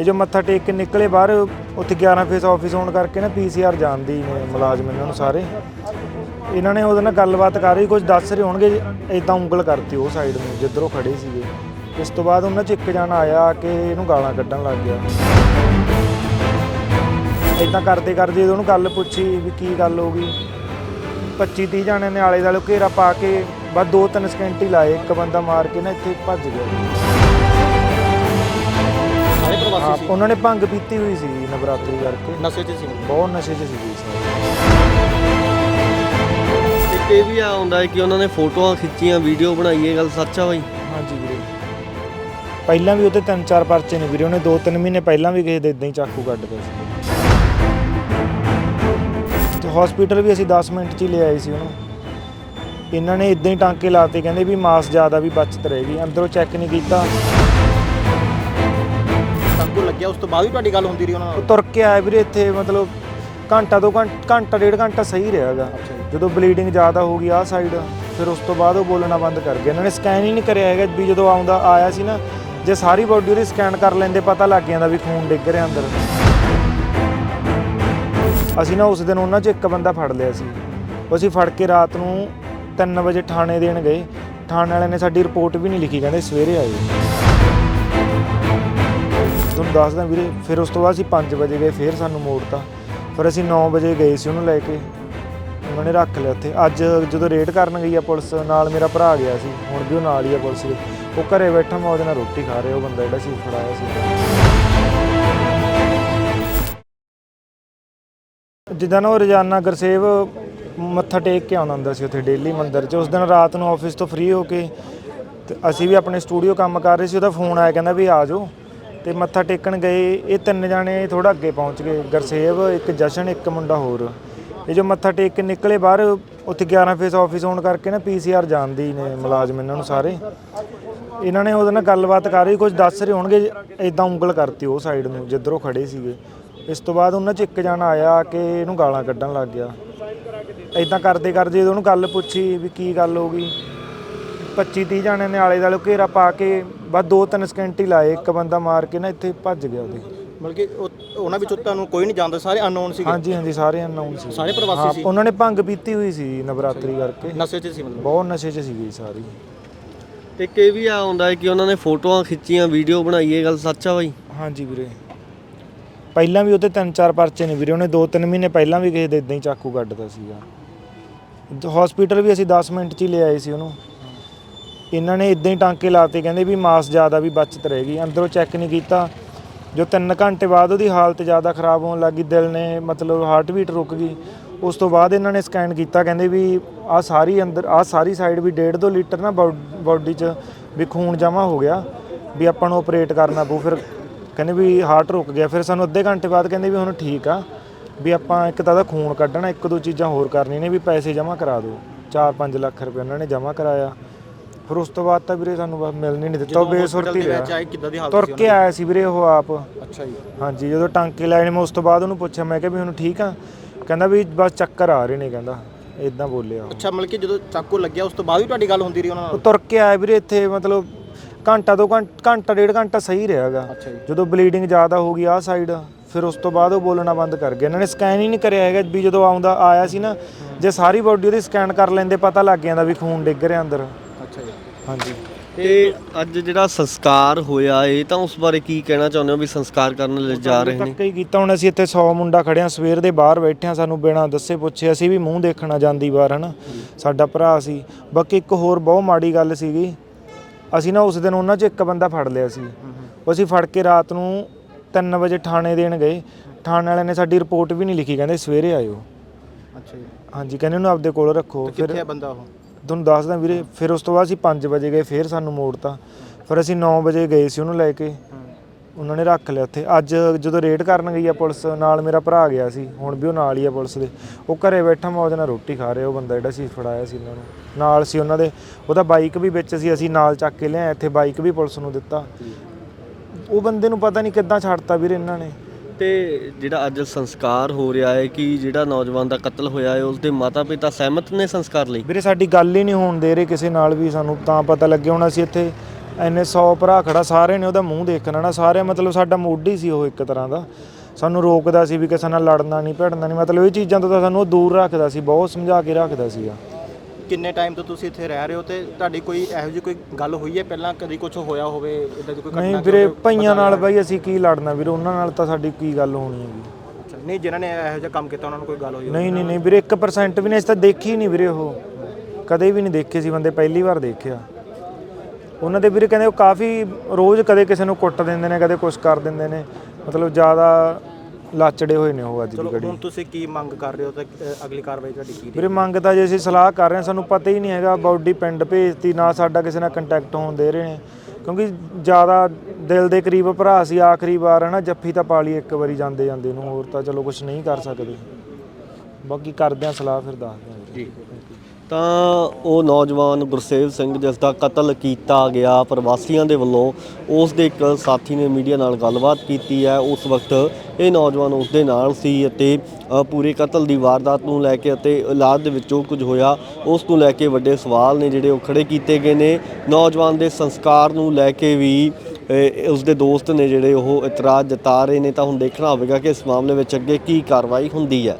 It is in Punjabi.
ਇਹ ਜੋ ਮੱਥਾ ਟੇਕ ਕੇ ਨਿਕਲੇ ਬਾਹਰ, ਉੱਥੇ 11 ਫੇਸ ਆਫਿਸ ਹੋਣ ਕਰਕੇ ਨਾ ਪੀਸੀਆਰ ਜਾਣਦੀ ਨੇ ਮੁਲਾਜ਼ਮ ਇਹਨਾਂ ਨੂੰ ਸਾਰੇ। ਇਹਨਾਂ ਨੇ ਉਹਦੇ ਨਾਲ ਗੱਲਬਾਤ ਕਰ ਰਹੀ ਕੁਝ ਦੱਸ ਰਹੇ ਹੋਣਗੇ ਇਦਾਂ ਉਂਗਲ ਕਰਤੀ ਉਹ ਸਾਈਡ ਨੂੰ, ਜਿੱਧਰੋਂ ਖੜੇ ਸੀਗੇ। ਇਸ ਤੋਂ ਬਾਅਦ ਉਹਨਾਂ 'ਚ ਇੱਕ ਜਣਾ ਆਇਆ ਕਿ ਇਹਨੂੰ ਗਾਲਾਂ ਕੱਢਣ ਲੱਗ ਗਿਆ। ਇਦਾਂ ਕਰਦੇ ਕਰਦੇ ਉਹਨੂੰ ਗੱਲ ਪੁੱਛੀ ਵੀ ਕੀ ਗੱਲ ਹੋ ਗਈ 25 30 ਜਣਿਆਂ ਨੇ ਆਲੇ ਦੁਆਲੇ ਘੇਰਾ ਪਾ ਕੇ, ਬਸ 2-3 ਸਕਿੰਟ ਹੀ ਲਾਏ, ਇੱਕ ਬੰਦਾ ਮਾਰ ਕੇ ਨਾ ਇੱਥੇ ਭੱਜ ਗਿਆ। ਹਾਂ, ਸੀ। ਉਹਨਾਂ ਨੇ ਭੰਗ ਪੀਤੀ ਹੋਈ ਸੀ ਨਵਰਾਤਰੀ ਕਰਕੇ। ਨਸ਼ੇ 'ਚ ਸੀ ਬਹੁਤ ਨਸ਼ੇ 'ਚ ਸਾਰੇ ਇੱਕ ਇਹ ਵੀ ਆ ਹੁੰਦਾ ਹੈ ਕਿ ਉਹਨਾਂ ਨੇ ਫੋਟੋਆਂ ਖਿੱਚੀਆਂ ਵੀਡੀਓ ਬਣਾਈ ਇਹ ਗੱਲ ਸੱਚ ਆ ਬਾਈ? ਹਾਂਜੀ ਵੀਰੇ। ਪਹਿਲਾਂ ਵੀ ਉਹਤੇ ਤਿੰਨ ਚਾਰ ਪਰਚੇ ਨੇ ਵੀਰੇ ਉਹਨੇ 2-3 ਮਹੀਨੇ ਪਹਿਲਾਂ ਵੀ ਕਿਸੇ ਦੇ ਇਦਾਂ ਹੀ ਚਾਕੂ ਕੱਢ ਪਏ ਸੀ। ਤੇ ਹਸਪੀਟਲ ਵੀ ਅਸੀਂ 10 ਮਿੰਟ 'ਚ ਹੀ ਲੈ ਆਏ ਸੀ ਉਹਨੂੰ। ਇਹਨਾਂ ਨੇ ਇਦਾਂ ਹੀ ਟਾਂਕੇ ਲਾਤੇ ਕਹਿੰਦੇ ਵੀ ਮਾਸ ਜ਼ਿਆਦਾ ਵੀ ਬਚਤ ਰਹੇਗੀ ਅੰਦਰੋਂ ਚੈੱਕ ਨਹੀਂ ਕੀਤਾ। ਲੱਗਿਆ ਉਸ ਤੋਂ ਬਾਅਦ ਵੀ ਤੁਹਾਡੀ ਗੱਲ ਹੁੰਦੀ ਰਹੀ ਉਹਨਾਂ ਉਹ ਨਾਲ ਤੁਰ ਕੇ ਆਇਆ ਵੀਰੇ ਇੱਥੇ ਮਤਲਬ ਘੰਟਾ ਦੋ ਘੰਟਾ ਘੰਟਾ ਡੇਢ ਘੰਟਾ ਸਹੀ ਰਿਹਾਗਾ ਜਦੋਂ ਬਲੀਡਿੰਗ ਜ਼ਿਆਦਾ ਹੋ ਗਈ ਆਹ ਸਾਈਡ ਫਿਰ ਉਸ ਤੋਂ ਬਾਅਦ ਉਹ ਬੋਲਣਾ ਬੰਦ ਕਰ ਗਿਆ ਇਹਨਾਂ ਨੇ ਸਕੈਨ ਹੀ ਨਹੀਂ ਕਰਿਆ ਹੈਗਾ ਵੀ ਜਦੋਂ ਆਉਂਦਾ ਆਇਆ ਸੀ ਨਾ ਜੇ ਸਾਰੀ ਬਾਡੀ ਉਹਦੀ ਸਕੈਨ ਕਰ ਲੈਂਦੇ ਪਤਾ ਲੱਗ ਜਾਂਦਾ ਵੀ ਖੂਨ ਡਿੱਗ ਰਿਹਾ ਅੰਦਰ। ਅਸੀਂ ਨਾ ਉਸ ਦਿਨ ਉਹਨਾਂ 'ਚ ਇੱਕ ਬੰਦਾ ਫੜ ਲਿਆ ਸੀ। ਅਸੀਂ ਫੜ ਕੇ ਰਾਤ ਨੂੰ 3 ਵਜੇ ਥਾਣੇ ਦੇਣ ਗਏ। ਥਾਣੇ ਵਾਲਿਆਂ ਨੇ ਸਾਡੀ ਰਿਪੋਰਟ ਵੀ ਨਹੀਂ ਲਿਖੀ ਕਹਿੰਦੇ ਸਵੇਰੇ ਆਇਓ ਤੁਹਾਨੂੰ ਦੱਸਦਾ ਵੀਰੇ, ਫਿਰ ਉਸ ਤੋਂ ਬਾਅਦ ਅਸੀਂ 5 ਵਜੇ ਗਏ, ਫਿਰ ਸਾਨੂੰ ਮੋੜਤਾ। ਫਿਰ ਅਸੀਂ 9 ਵਜੇ ਗਏ ਸੀ ਉਹਨੂੰ ਲੈ ਕੇ। ਉਹਨਾਂ ਨੇ ਰੱਖ ਲਿਆ ਉੱਥੇ। ਅੱਜ ਜਦੋਂ ਰੇਡ ਕਰਨ ਗਈ ਆ ਪੁਲਿਸ, ਨਾਲ ਮੇਰਾ ਭਰਾ ਗਿਆ ਸੀ। ਹੁਣ ਵੀ ਉਹ ਨਾਲ ਹੀ ਆ ਪੁਲਿਸ ਦੇ। ਉਹ ਘਰੇ ਬੈਠਾ, ਮੈਂ ਉਹਦੇ ਨਾਲ ਰੋਟੀ ਖਾ ਰਿਹਾ, ਉਹ ਬੰਦਾ ਜਿਹੜਾ ਸੀ, ਫੜਾਇਆ ਸੀ। ਜਿੱਦਾਂ ਨਾ ਉਹ ਰੋਜ਼ਾਨਾ ਗੁਰਸੇਵ ਮੱਥਾ ਟੇਕ ਕੇ ਆਉਂਦਾ ਹੁੰਦਾ ਸੀ ਉੱਥੇ, ਡੇਲੀ ਮੰਦਿਰ 'ਚ। ਉਸ ਦਿਨ ਰਾਤ ਨੂੰ ਆਫਿਸ ਤੋਂ ਫ੍ਰੀ ਹੋ ਕੇ, ਤੇ ਅਸੀਂ ਵੀ ਆਪਣੇ ਸਟੂਡੀਓ ਕੰਮ ਕਰ ਰਹੇ ਸੀ, ਉਹਦਾ ਫੋਨ ਆਇਆ, ਕਹਿੰਦਾ ਵੀ ਆ ਜਾਓ। ਤੇ ਮੱਥਾ ਟੇਕਣ ਗਏ, ਇਹ ਤਿੰਨ ਜਾਣੇ ਥੋੜਾ ਅੱਗੇ ਪਹੁੰਚ ਗਏ, ਗੁਰਸੇਵ, ਇੱਕ ਜਸ਼ਨ, ਇੱਕ ਮੁੰਡਾ ਹੋਰ। ਇਹ ਜੋ ਮੱਥਾ ਟੇਕ ਕੇ ਨਿਕਲੇ ਬਾਹਰ, ਉੱਥੇ 11 ਫੇਸ ਆਫਿਸ ਹੋਣ ਕਰਕੇ ਨਾ ਪੀਸੀਆਰ ਜਾਣਦੀ ਨੇ ਮੁਲਾਜ਼ਮ ਇਹਨਾਂ ਨੂੰ ਸਾਰੇ। ਇਹਨਾਂ ਨੇ ਉਹਦੇ ਨਾਲ ਗੱਲਬਾਤ ਕਰ ਰਹੀ ਕੁਝ ਦੱਸ ਰਹੇ ਹੋਣਗੇ ਇਦਾਂ ਉਂਗਲ ਕਰਤੀ ਉਹ ਸਾਈਡ ਨੂੰ, ਜਿੱਧਰੋਂ ਖੜੇ ਸੀਗੇ। ਇਸ ਤੋਂ ਬਾਅਦ ਉਹਨਾਂ 'ਚ ਇੱਕ ਜਣਾ ਆਇਆ ਕਿ ਇਹਨੂੰ ਗਾਲਾਂ ਕੱਢਣ ਲੱਗ ਗਿਆ। ਇਦਾਂ ਕਰਦੇ ਕਰਦੇ ਉਹਨੂੰ ਗੱਲ ਪੁੱਛੀ ਵੀ ਕੀ ਗੱਲ ਹੋ ਗਈ 25 30 ਜਣਿਆਂ ਨੇ ਆਲੇ ਦੁਆਲੇ ਘੇਰਾ ਪਾ ਕੇ ਬਸ 2-3 ਸਕਿੰਟ ਹੀ ਲਾਏ ਇੱਕ ਬੰਦਾ ਮਾਰ ਕੇ ਨਾ ਇੱਥੇ ਭੱਜ ਗਿਆ ਉਹਦੇ। ਬਲਕਿ ਉਹ- ਉਹਨਾਂ ਵਿੱਚੋਂ ਤੁਹਾਨੂੰ ਕੋਈ ਨਹੀਂ ਜਾਣਦਾ ਸਾਰੇ ਅਨਨੋਨ ਸੀਗੇ? ਹਾਂਜੀ ਹਾਂਜੀ ਸਾਰੇ ਅਨਾਉਂਸ ਸੀ ਸਾਰੇ ਪ੍ਰਵਾਸੀ ਸੀ? ਉਹਨਾਂ ਨੇ ਭੰਗ ਪੀਤੀ ਹੋਈ ਸੀ ਨਵਰਾਤਰੀ ਕਰਕੇ। ਨਸ਼ੇ 'ਚ ਸੀ ਮਤਲਬ? ਬਹੁਤ ਨਸ਼ੇ 'ਚ ਸੀਗੀ ਸਾਰੀ। ਤੇ ਇੱਕ ਇਹ ਵੀ ਆ ਹੁੰਦਾ ਹੈ ਕਿ ਉਹਨਾਂ ਨੇ ਫੋਟੋਆਂ ਖਿੱਚੀਆਂ ਵੀਡੀਓ ਬਣਾਈ ਇਹ ਗੱਲ ਸੱਚ ਆ ਬਾਈ? ਹਾਂਜੀ ਵੀਰੇ। ਪਹਿਲਾਂ ਵੀ ਉਹਤੇ ਤਿੰਨ ਚਾਰ ਪਰਚੇ ਨੇ ਵੀਰੇ ਉਹਨੇ 2-3 ਮਹੀਨੇ ਪਹਿਲਾਂ ਵੀ ਕਿਸੇ ਦੇ ਇਦਾਂ ਹੀ ਚਾਕੂ ਕੱਢਦਾ ਸੀਗਾ। ਹਸਪੀਟਲ ਵੀ ਅਸੀਂ 10 ਮਿੰਟ 'ਚ ਹੀ ਲੈ ਆਏ ਸੀ ਉਹਨੂੰ। ਇਹਨਾਂ ਨੇ ਇਦਾਂ ਹੀ ਟਾਂਕੇ ਲਾਤੇ, ਕਹਿੰਦੇ ਵੀ ਮਾਸ ਜ਼ਿਆਦਾ ਵੀ ਬਚਤ ਰਹੇਗੀ ਅੰਦਰੋਂ ਚੈੱਕ ਨਹੀਂ ਕੀਤਾ। ਜੋ 3 ਘੰਟੇ ਬਾਅਦ ਉਹਦੀ ਹਾਲਤ ਜ਼ਿਆਦਾ ਖਰਾਬ ਹੋਣ ਲੱਗੀ ਦਿਲ ਨੇ ਮਤਲਬ ਹਾਰਟ ਬੀਟ ਰੁਕ ਗਈ। ਉਸ ਤੋਂ ਬਾਅਦ ਇਹਨਾਂ ਨੇ ਸਕੈਨ ਕੀਤਾ, ਕਹਿੰਦੇ ਵੀ ਆ ਸਾਰੀ ਅੰਦਰ ਆ ਸਾਰੀ ਸਾਈਡ ਵੀ 1.5 2 ਲੀਟਰ ਨਾ ਬਾਡੀ 'ਚ ਵੀ ਖੂਨ ਜਮ੍ਹਾਂ ਹੋ ਗਿਆ, ਵੀ ਆਪਾਂ ਨੂੰ ਆਪਰੇਟ ਕਰਨਾ ਪਊ। ਫਿਰ ਕਹਿੰਦੇ ਵੀ ਹਾਰਟ ਰੁਕ ਗਿਆ। ਫਿਰ ਸਾਨੂੰ ਅੱਧੇ ਘੰਟੇ ਬਾਅਦ ਕਹਿੰਦੇ ਵੀ ਹੁਣ ਠੀਕ ਆ, ਵੀ ਆਪਾਂ ਇੱਕ ਤਾਂ ਦਾ ਖੂਨ ਕੱਢਣਾ, ਇੱਕ ਦੋ ਚੀਜ਼ਾਂ ਹੋਰ ਕਰਨੀਆਂ ਨੇ, ਵੀ ਪੈਸੇ ਜਮ੍ਹਾਂ ਕਰਾ ਦਿਓ। 4-5 ਲੱਖ ਰੁਪਏ ਉਹਨਾਂ ਨੇ ਜਮ੍ਹਾਂ ਕਰਾਇਆ। ਫਿਰ ਉਸ ਤੋਂ ਬਾਅਦ ਤਾਂ ਵੀਰੇ ਸਾਨੂੰ ਬਸ ਮਿਲਣ ਹੀ ਨਹੀਂ ਦਿੱਤਾ ਉਹ ਬੇਸੁਰਤੀ ਰਿਹਾ ਚਾਹੇ ਕਿੱਦਾਂ ਦੀ ਹਾਲਤ ਤੁਰ ਕੇ ਆਇਆ ਸੀ ਵੀਰੇ ਉਹ ਆਪ। ਅੱਛਾ ਜੀ। ਹਾਂਜੀ ਜਦੋਂ ਟਾਂਕੇ ਲਾਏ ਮੈਂ ਉਸ ਤੋਂ ਬਾਅਦ ਉਹਨੂੰ ਪੁੱਛਿਆ ਮੈਂ ਕਿਹਾ ਵੀ ਹੁਣ ਠੀਕ ਆ? ਕਹਿੰਦਾ ਵੀ ਬਸ ਚੱਕਰ ਆ ਰਹੇ ਨੇ ਕਹਿੰਦਾ। ਇਦਾਂ ਬੋਲਿਆ ਉਹ। ਅੱਛਾ ਮਤਲਬ ਕਿ ਜਦੋਂ ਚਾਕੂ ਲੱਗਿਆ ਉਸ ਤੋਂ ਬਾਅਦ ਵੀ ਤੁਹਾਡੀ ਗੱਲ ਹੁੰਦੀ ਰਹੀ ਉਹਨਾਂ ਉਹ ਨਾਲ ਤੁਰ ਕੇ ਆਇਆ ਵੀਰੇ ਇੱਥੇ ਮਤਲਬ ਘੰਟਾ ਦੋ ਘੰਟਾ ਘੰਟਾ ਡੇਢ ਘੰਟਾ ਸਹੀ ਰਿਹਾਗਾ ਅੱਛਾ ਜੀ। ਜਦੋਂ ਬਲੀਡਿੰਗ ਜ਼ਿਆਦਾ ਹੋ ਗਈ ਆਹ ਸਾਈਡ ਫਿਰ ਉਸ ਤੋਂ ਬਾਅਦ ਉਹ ਬੋਲਣਾ ਬੰਦ ਕਰ ਗਿਆ ਇਹਨਾਂ ਨੇ ਸਕੈਨ ਹੀ ਨਹੀਂ ਕਰਿਆ ਹੈਗਾ ਵੀ ਜਦੋਂ ਆਉਂਦਾ ਆਇਆ ਸੀ ਨਾ ਜੇ ਸਾਰੀ ਬਾਡੀ ਉਹਦੀ ਸਕੈਨ ਕਰ ਲੈਂਦੇ ਪਤਾ ਲੱਗ ਜਾਂਦਾ ਵੀ ਖੂਨ ਡਿੱਗ ਰਿਹਾ ਅੰਦਰ। ਹਾਂਜੀ। ਤੇ ਅੱਜ ਜਿਹੜਾ ਸੰਸਕਾਰ ਹੋਇਆ ਇਹ ਤਾਂ ਉਸ ਬਾਰੇ ਕੀ ਕਹਿਣਾ ਚਾਹੁੰਦੇ ਹੋ ਵੀ ਸੰਸਕਾਰ ਕਰਨ ਲਈ ਜਾ ਰਹੇ ਨੇ? ਹੀ ਕੀਤਾ ਹੁਣ ਅਸੀਂ ਇੱਥੇ 100 ਮੁੰਡਾ ਖੜਿਆ ਸਵੇਰ ਦੇ ਬਾਹਰ ਬੈਠੇ ਆ ਸਾਨੂੰ ਬਿਨਾਂ ਦੱਸੇ ਪੁੱਛੇ ਅਸੀਂ ਵੀ ਮੂੰਹ ਦੇਖਣਾ ਜਾਂਦੀ ਵਾਰ ਹਨਾ? ਸਾਡਾ ਭਰਾ ਸੀ। ਬਾਕੀ ਇੱਕ ਹੋਰ ਬਹੁਤ ਮਾੜੀ ਗੱਲ ਸੀਗੀ ਅਸੀਂ ਨਾ ਉਸ ਦਿਨ ਉਹਨਾਂ 'ਚ ਇੱਕ ਬੰਦਾ ਫੜ ਲਿਆ ਸੀ। ਉਹ ਅਸੀਂ ਫੜ ਕੇ ਰਾਤ ਨੂੰ 3 ਵਜੇ ਥਾਣੇ ਦੇਣ ਗਏ। ਥਾਣੇ ਵਾਲਿਆਂ ਨੇ ਸਾਡੀ ਰਿਪੋਰਟ ਵੀ ਨਹੀਂ ਲਿਖੀ ਕਹਿੰਦੇ ਸਵੇਰੇ ਆਇਓ। ਅੱਛਾ ਜੀ। ਹਾਂਜੀ ਕਹਿੰਦੇ ਉਹਨੂੰ ਆਪਦੇ ਕੋਲ ਰੱਖੋ। ਫਿਰ ਕਿੱਥੇ ਆ ਬੰਦਾ ਉਹ? ਤੁਹਾਨੂੰ ਦੱਸਦਾ ਵੀਰੇ, ਫਿਰ ਉਸ ਤੋਂ ਬਾਅਦ ਅਸੀਂ 5 ਵਜੇ ਗਏ, ਫਿਰ ਸਾਨੂੰ ਮੋੜਤਾ। ਫਿਰ ਅਸੀਂ 9 ਵਜੇ ਗਏ ਸੀ ਉਹਨੂੰ ਲੈ ਕੇ। ਉਹਨਾਂ ਨੇ ਰੱਖ ਲਿਆ ਉੱਥੇ। ਅੱਜ ਜਦੋਂ ਰੇਡ ਕਰਨ ਗਈ ਆ ਪੁਲਿਸ, ਨਾਲ ਮੇਰਾ ਭਰਾ ਗਿਆ ਸੀ, ਹੁਣ ਵੀ ਉਹ ਨਾਲ ਹੀ ਆ ਪੁਲਿਸ ਦੇ। ਉਹ ਘਰੇ ਬੈਠਾ, ਮੈਂ ਉਹਦੇ ਨਾਲ ਰੋਟੀ ਖਾ ਰਿਹਾ, ਉਹ ਬੰਦਾ ਜਿਹੜਾ ਸੀ ਫੜਾਇਆ ਸੀ ਇਹਨਾਂ ਨੂੰ। ਨਾਲ ਸੀ ਉਹਨਾਂ ਦੇ। ਉਹਦਾ ਬਾਈਕ ਵੀ ਵਿੱਚ ਸੀ, ਅਸੀਂ ਨਾਲ ਚੱਕ ਕੇ ਲਿਆਏ ਇੱਥੇ ਬਾਈਕ ਵੀ ਪੁਲਿਸ ਨੂੰ ਦਿੱਤਾ। ਉਹ ਬੰਦੇ ਨੂੰ ਪਤਾ ਨਹੀਂ ਕਿੱਦਾਂ ਛੱਡਤਾ ਵੀਰੇ ਇਹਨਾਂ ਨੇ। ਤੇ ਜਿਹੜਾ ਅੱਜ ਸੰਸਕਾਰ ਹੋ ਰਿਹਾ ਹੈ ਕਿ ਜਿਹੜਾ ਨੌਜਵਾਨ ਦਾ ਕਤਲ ਹੋਇਆ ਹੈ, ਉਸ ਦੇ ਮਾਤਾ ਪਿਤਾ ਸਹਿਮਤ ਨੇ ਸੰਸਕਾਰ ਲਈ? ਵੀਰੇ, ਸਾਡੀ ਗੱਲ ਹੀ ਨਹੀਂ ਹੋਣ ਦੇ ਰਹੇ ਕਿਸੇ ਨਾਲ ਵੀ ਸਾਨੂੰ ਤਾਂ ਪਤਾ ਲੱਗਿਆ ਹੁਣ ਅਸੀਂ ਇੱਥੇ। ਐਨੇ 100 ਭਰਾ ਖੜਾ, ਸਾਰੇ ਨੇ ਉਹਦਾ ਮੂੰਹ ਦੇਖਣਾ ਨਾ, ਸਾਰੇ ਮਤਲਬ ਸਾਡਾ ਮੋਢੀ ਸੀ ਉਹ ਇੱਕ ਤਰ੍ਹਾਂ ਦਾ। ਸਾਨੂੰ ਰੋਕਦਾ ਸੀ ਵੀ ਕਿਸੇ ਨਾਲ ਲੜਨਾ ਨਹੀਂ, ਭਿੜਨਾ ਨਹੀਂ, ਮਤਲਬ ਇਹ ਚੀਜ਼ਾਂ ਤੋਂ ਤਾਂ ਸਾਨੂੰ ਉਹ ਦੂਰ ਰੱਖਦਾ ਸੀ, ਬਹੁਤ ਸਮਝਾ ਕੇ ਰੱਖਦਾ ਸੀਗਾ। ਕਿੰਨੇ ਟਾਈਮ ਤੋਂ ਤੁਸੀਂ ਇੱਥੇ ਰਹਿ ਰਹੇ ਹੋ ਤੇ ਤੁਹਾਡੀ ਕੋਈ ਇਹੋ ਜਿਹੀ ਕੋਈ ਗੱਲ ਹੋਈ ਹੈ? ਪਹਿਲਾਂ ਕਦੀ ਕੁਝ ਹੋਇਆ ਹੋਵੇ ਇਦਾਂ ਦੀ ਕੋਈ ਘਟਨਾ ਨਹੀਂ ਵੀਰੇ ਭਈਆਂ ਪਤਾ ਨਾਲ? ਬਾਈ ਅਸੀਂ ਕੀ ਲੜਨਾ ਵੀਰੇ? ਉਹਨਾਂ ਨਾਲ ਤਾਂ ਸਾਡੀ ਕੀ ਗੱਲ ਹੋਣੀ ਹੈਗੀ? ਅੱਛਾ, ਨਹੀਂ ਜਿਨ੍ਹਾਂ ਨੇ ਇਹੋ ਜਿਹਾ ਕੰਮ ਕੀਤਾ ਉਹਨਾਂ ਨੂੰ ਕੋਈ ਗੱਲ ਹੋਈ ਹੋਵੇ? ਨਹੀਂ ਨਹੀਂ ਨਹੀਂ ਵੀਰੇ 1% ਵੀ ਨਹੀਂ ਅਸੀਂ ਤਾਂ ਦੇਖੀ ਨਹੀਂ ਵੀਰੇ ਉਹ। ਕਦੇ ਵੀ ਨਹੀਂ ਦੇਖੇ ਸੀ ਬੰਦੇ ਪਹਿਲੀ ਵਾਰ ਦੇਖਿਆ। ਉਹਨਾਂ ਦੇ ਵੀਰੇ ਕਹਿੰਦੇ ਉਹ ਕਾਫੀ ਰੋਜ਼ ਕਦੇ ਕਿਸੇ ਨੂੰ ਕੁੱਟ ਦਿੰਦੇ ਨੇ ਕਦੇ ਕੁਛ ਕਰ ਦਿੰਦੇ ਨੇ। ਮਤਲਬ ਜ਼ਿਆਦਾ ਲਾਚੜੇ ਹੋਏ ਨੇ ਉਹ ਅੱਜ ਦੀ ਚਲੋ ਘੜੀ। ਹੁਣ ਤੁਸੀਂ ਕੀ ਮੰਗ ਕਰ ਰਹੇ ਹੋ ਤੇ ਅ, ਅਗਲੀ ਕਾਰਵਾਈ ਤੁਹਾਡੀ ਕੀ ਵੀਰੇ ਮੰਗ ਤਾਂ ਜੇ ਅਸੀਂ ਸਲਾਹ ਕਰ ਰਹੇ ਹਾਂ ਸਾਨੂੰ ਪਤਾ ਹੀ ਨਹੀਂ ਹੈਗਾ ਬਾਡੀ ਪਿੰਡ ਭੇਜਤੀ ਨਾ ਸਾਡਾ ਕਿਸੇ ਨਾਲ ਕੰਟੈਕਟ ਹੋਣ ਦੇ ਰਹੇ ਨੇ। ਕਿਉਂਕਿ ਜ਼ਿਆਦਾ ਦਿਲ ਦੇ ਕਰੀਬ ਭਰਾ ਸੀ ਆਖਰੀ ਵਾਰ ਹੈ ਨਾ ਜੱਫੀ ਤਾਂ ਪਾ ਲਈ ਇੱਕ ਵਾਰੀ ਜਾਂਦੇ ਜਾਂਦੇ ਨੂੰ ਹੋਰ ਤਾਂ ਚਲੋ ਕੁਝ ਨਹੀਂ ਕਰ ਸਕਦੇ। ਬਾਕੀ ਕਰਦੇ ਹਾਂ ਸਲਾਹ ਫਿਰ ਦੱਸਦੇ ਹਾਂ। ਜੀ। ਤਾਂ ਉਹ ਨੌਜਵਾਨ ਗੁਰਸੇਵ ਸਿੰਘ ਜਿਸ ਦਾ ਕਤਲ ਕੀਤਾ ਗਿਆ ਪ੍ਰਵਾਸੀਆਂ ਦੇ ਵੱਲੋਂ ਉਸ ਦੇ ਇੱਕ ਸਾਥੀ ਨੇ ਮੀਡੀਆ ਨਾਲ ਗੱਲਬਾਤ ਕੀਤੀ ਹੈ। ਉਸ ਵਕਤ ਇਹ ਨੌਜਵਾਨ ਉਸ ਦੇ ਨਾਲ ਸੀ ਅਤੇ ਪੂਰੇ ਕਤਲ ਦੀ ਵਾਰਦਾਤ ਨੂੰ ਲੈ ਕੇ ਅਤੇ ਇਲਾਜ ਦੇ ਵਿੱਚੋਂ ਕੁਝ ਹੋਇਆ ਉਸ ਨੂੰ ਲੈ ਕੇ ਵੱਡੇ ਸਵਾਲ ਨੇ ਜਿਹੜੇ ਉਹ ਖੜੇ ਕੀਤੇ ਗਏ ਨੇ। ਨੌਜਵਾਨ ਦੇ ਸੰਸਕਾਰ ਨੂੰ ਲੈ ਕੇ ਵੀ ਅ, ਉਸ ਦੇ ਦੋਸਤ ਨੇ ਜਿਹੜੇ ਉਹ ਇਤਰਾਜ਼ ਜਤਾ ਰਹੇ ਨੇ। ਤਾਂ ਹੁਣ ਦੇਖਣਾ ਹੋਵੇਗਾ ਕਿ ਇਸ ਮਾਮਲੇ ਵਿੱਚ ਅੱਗੇ ਕੀ ਕਾਰਵਾਈ ਹੁੰਦੀ ਹੈ।